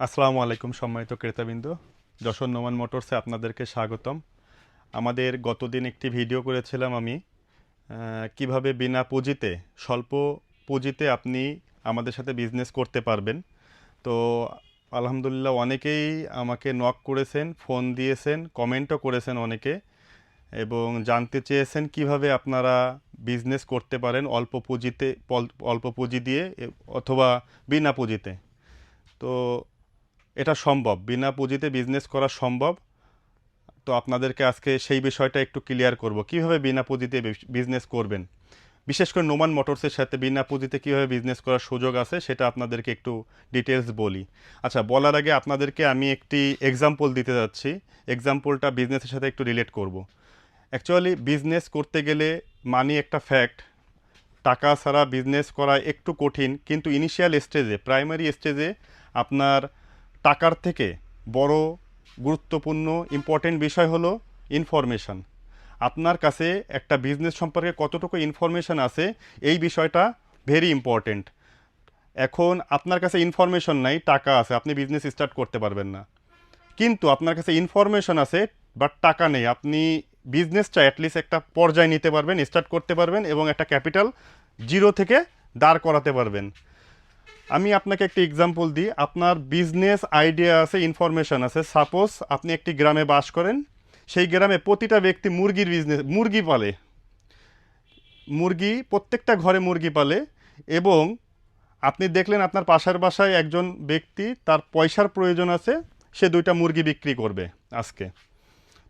আসসালামু আলাইকুম, সম্মানিত ক্রেতাবিন্দু। যশোর নোমান মোটরসে আপনাদেরকে স্বাগতম। আমাদের গতদিন একটি ভিডিও করেছিলাম আমি কীভাবে বিনা পুঁজিতে, স্বল্প পুঁজিতে আপনি আমাদের সাথে বিজনেস করতে পারবেন। তো আলহামদুলিল্লাহ অনেকেই আমাকে নক করেছেন ফোন দিয়েছেন কমেন্টও করেছেন অনেকে এবং জানতে চেয়েছেন কীভাবে আপনারা বিজনেস করতে পারেন অল্প পুঁজিতে, অল্প পুঁজি দিয়ে অথবা বিনা পুঁজিতে। তো এটা সম্ভব। বিনা পুঁজিতে বিজনেস করা সম্ভব। তো আপনাদেরকে আজকে সেই বিষয়টা একটু ক্লিয়ার করব। কীভাবে বিনা পুঁজিতে বিজনেস করবেন? বিশেষ করে নোমান মোটরসের সাথে বিনা পুঁজিতে কীভাবে বিজনেস করার সুযোগ আছে, সেটা আপনাদেরকে একটু ডিটেলস বলি। আচ্ছা বলার আগে আপনাদেরকে আমি একটি এক্সাম্পল দিতে যাচ্ছি। এক্সাম্পলটা বিজনেসের সাথে একটু রিলেট করব। অ্যাকচুয়ালি বিজনেস করতে গেলে মানি একটা ফ্যাক্ট টাকা ছাড়া বিজনেস করা একটু কঠিন, কিন্তু ইনিশিয়াল স্টেজে প্রাইমারি স্টেজে আপনার টাকার থেকে বড় গুরুত্বপূর্ণ ইম্পর্টেন্ট বিষয় হলো ইনফরমেশান আপনার কাছে একটা বিজনেস সম্পর্কে কতটুকু ইনফরমেশান আছে, এই বিষয়টা ভেরি ইম্পর্টেন্ট এখন আপনার কাছে ইনফরমেশন নাই, টাকা আছে, আপনি বিজনেস স্টার্ট করতে পারবেন না। কিন্তু আপনার কাছে ইনফরমেশন আছে বাট টাকা নেই। আপনি বিজনেসটা অ্যাটলিস্ট একটা পর্যায়ে নিতে পারবেন স্টার্ট করতে পারবেন এবং একটা ক্যাপিটাল জিরো থেকে দাঁড় করাতে পারবেন। আমি আপনাকে একটি এক্সাম্পল দিই। আপনার বিজনেস আইডিয়া আছে ইনফরমেশন আছে। সাপোজ আপনি একটি গ্রামে বাস করেন। সেই গ্রামে প্রতিটা ব্যক্তি মুরগির বিজনেস মুরগি পালে। মুরগি, প্রত্যেকটা ঘরে মুরগি পালে এবং আপনি দেখলেন আপনার পাশের বাসায় একজন ব্যক্তি, তার পয়সার প্রয়োজন আছে, সে দুইটা মুরগি বিক্রি করবে আজকে।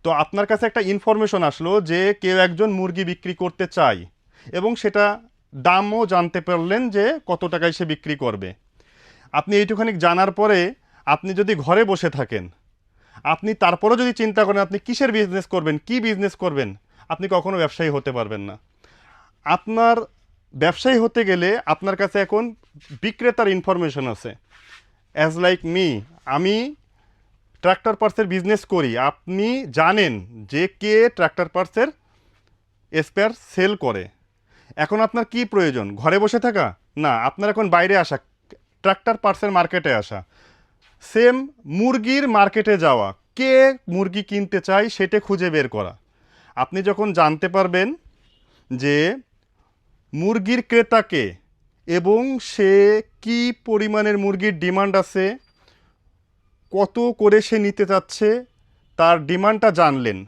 তো আপনার কাছে একটা ইনফরমেশন আসলো যে কেউ একজন মুরগি বিক্রি করতে চায় এবং সেটা দামও জানতে পারলেন যে কত টাকায় সে বিক্রি করবে। আপনি এইটুখানি জানার পরে আপনি যদি ঘরে বসে থাকেন, আপনি তারপরেও যদি চিন্তা করেন আপনি কিসের বিজনেস করবেন, কি বিজনেস করবেন, আপনি কখনো ব্যবসায়ী হতে পারবেন না। আপনার ব্যবসায়ী হতে গেলে আপনার কাছে এখন বিক্রেতার ইনফরমেশন আছে। অ্যাজ লাইক মি আমি ট্র্যাক্টর পার্সের বিজনেস করি। আপনি জানেন যে কে ট্র্যাক্টর পার্সের স্পেয়ার সেল করে। এখন আপনার কি প্রয়োজন? ঘরে বসে থাকা? না, আপনার এখন বাইরে আসা। ট্র্যাক্টর পার্টসের মার্কেটে আসা। সেম মুরগির মার্কেটে যাওয়া। কে মুরগি কিনতে চায় সেটা খুঁজে বের করা। আপনি যখন জানতে পারবেন যে মুরগির ক্রেতাকে এবং সে কি পরিমাণের মুরগির ডিমান্ড আছে, কত করে সে নিতে চাচ্ছে, তার ডিমান্ডটা জানলেন।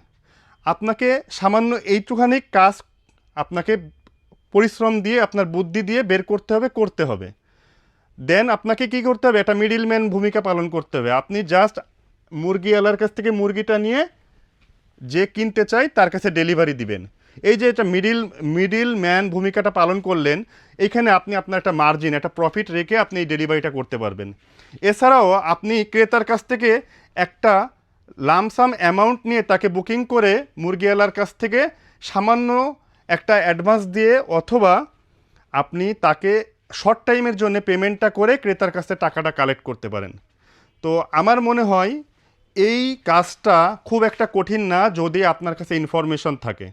আপনাকে সামান্য এইটুখানি কাজ আপনাকে পরিশ্রম দিয়ে, আপনার বুদ্ধি দিয়ে বের করতে হবে করতে হবে। দেন আপনাকে কি করতে হবে? একটা মিডিলম্যান ভূমিকা পালন করতে হবে। আপনি জাস্ট মুরগি মুরগিওয়ালার কাছ থেকে মুরগিটা নিয়ে যে কিনতে চায় তার কাছে ডেলিভারি দিবেন। এই যে এটা মিডিল মিডিল ম্যান ভূমিকাটা পালন করলেন এইখানে আপনি আপনার একটা মার্জিন একটা প্রফিট রেখে আপনি এই ডেলিভারিটা করতে পারবেন। এছাড়াও আপনি ক্রেতার কাছ থেকে একটা লামসাম অ্যামাউন্ট নিয়ে তাকে বুকিং করে মুরগিওয়ালার কাছ থেকে সামান্য একটা অ্যাডভান্স দিয়ে অথবা আপনি তাকে শর্ট টাইমের জন্য পেমেন্টটা করে ক্রেতার কাছ টাকাটা কালেক্ট করতে পারেন। তো আমার মনে হয় এই কাজটা খুব একটা কঠিন না যদি আপনার কাছে ইনফরমেশন থাকে।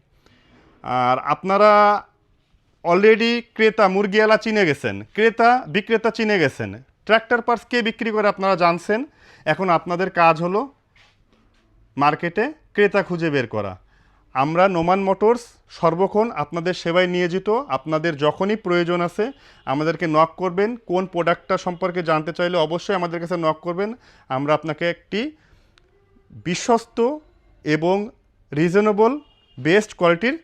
আর আপনারা অলরেডি ক্রেতা মুরগিওয়ালা চিনে গেছেন, ক্রেতা বিক্রেতা চিনে গেছেন ট্র্যাক্টর পার্টস কে বিক্রি করে আপনারা জানছেন, এখন আপনাদের কাজ হলো মার্কেটে ক্রেতা খুঁজে বের করা। আমরা নোমান মোটরস সর্বক্ষণ আপনাদের সেবায় নিয়োজিত। আপনাদের যখনই প্রয়োজন আছে, আমাদেরকে নক করবেন। কোন প্রোডাক্টটা সম্পর্কে জানতে চাইলে অবশ্যই আমাদের কাছে নক করবেন। আমরা আপনাকে একটি বিশ্বস্ত এবং রিজনেবল বেস্ট কোয়ালিটির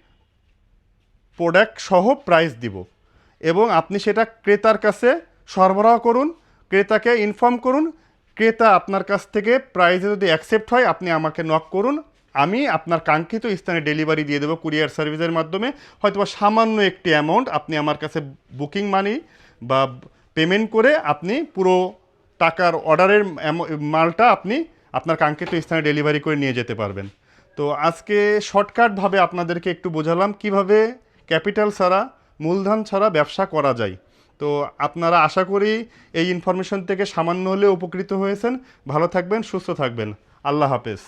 প্রোডাক্ট সহ প্রাইস দিব এবং আপনি সেটা ক্রেতার কাছে সরবরাহ করুন, ক্রেতাকে ইনফর্ম করুন। ক্রেতা আপনার কাছ থেকে প্রাইসে যদি অ্যাকসেপ্ট হয়, আপনি আমাকে নক করুন। আমি আপনার কাঙ্ক্ষিত স্থানে ডেলিভারি দিয়ে দেবো কুরিয়ার সার্ভিসের মাধ্যমে হয়তো বা সামান্য একটি অ্যামাউন্ট আপনি আমার কাছে বুকিং মানি বা পেমেন্ট করে আপনি পুরো টাকার অর্ডারের মালটা আপনি আপনার কাঙ্ক্ষিত স্থানে ডেলিভারি করে নিয়ে যেতে পারবেন। তো আজকে শর্টকাটভাবে আপনাদেরকে একটু বোঝালাম কীভাবে ক্যাপিটাল ছাড়া, মূলধন ছাড়া ব্যবসা করা যায়। তো আপনারা আশা করি এই ইনফরমেশন থেকে সামান্য হলেও উপকৃত হয়েছেন। ভালো থাকবেন, সুস্থ থাকবেন। আল্লাহ হাফেজ।